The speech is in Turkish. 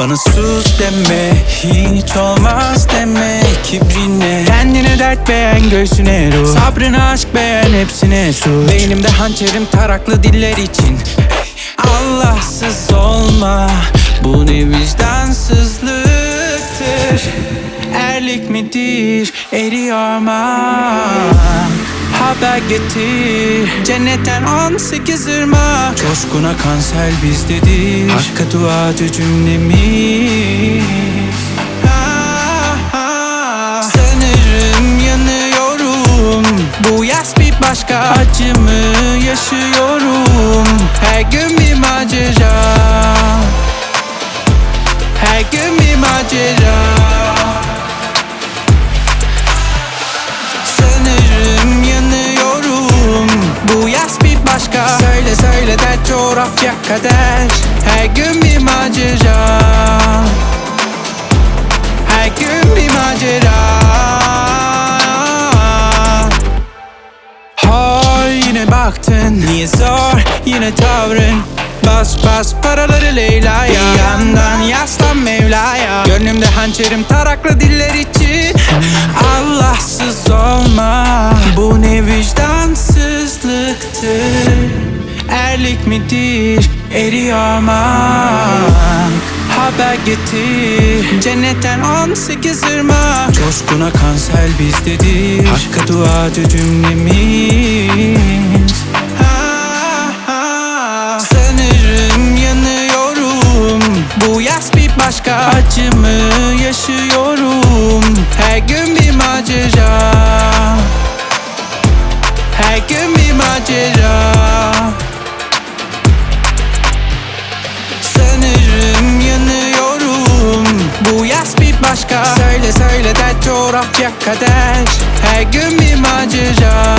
Bana sus deme hiç olmaz deme kibrine Kendine dert beğen göğsüne ruh Sabrına aşk beğen hepsine su. Beynimde hançerim taraklı diller için. Allahsız olma Bu ne vicdansızlıktır. Erlik midir eriyorman Haber getir. Cennetten 18 ırmak Coşkuna kanser bizdedir. Hakka duacı cümlemiz. Sanırım yanıyorum. Bu yaz bir başka acımı yaşıyorum. Her gün coğrafya kader Her gün bir macera. Her gün bir macera. Hay yine baktın Niye zor? Yine tavrın. Bas bas paraları Leyla'ya. Bir yandan yaslan Mevla'ya. Gönlümde hançerim taraklı diller için Allahsız olma Erlik midir eriyorman Haber getir. Cennetten 18 ırmak. Coşkuna kanser bizdedir. Hakka duacı cümlemiz. Ah. Sanırım yanıyorum. Bu yaz bir başka acımı yaşıyorum. Her gün bir macera yok ya kader Her gün bir macera.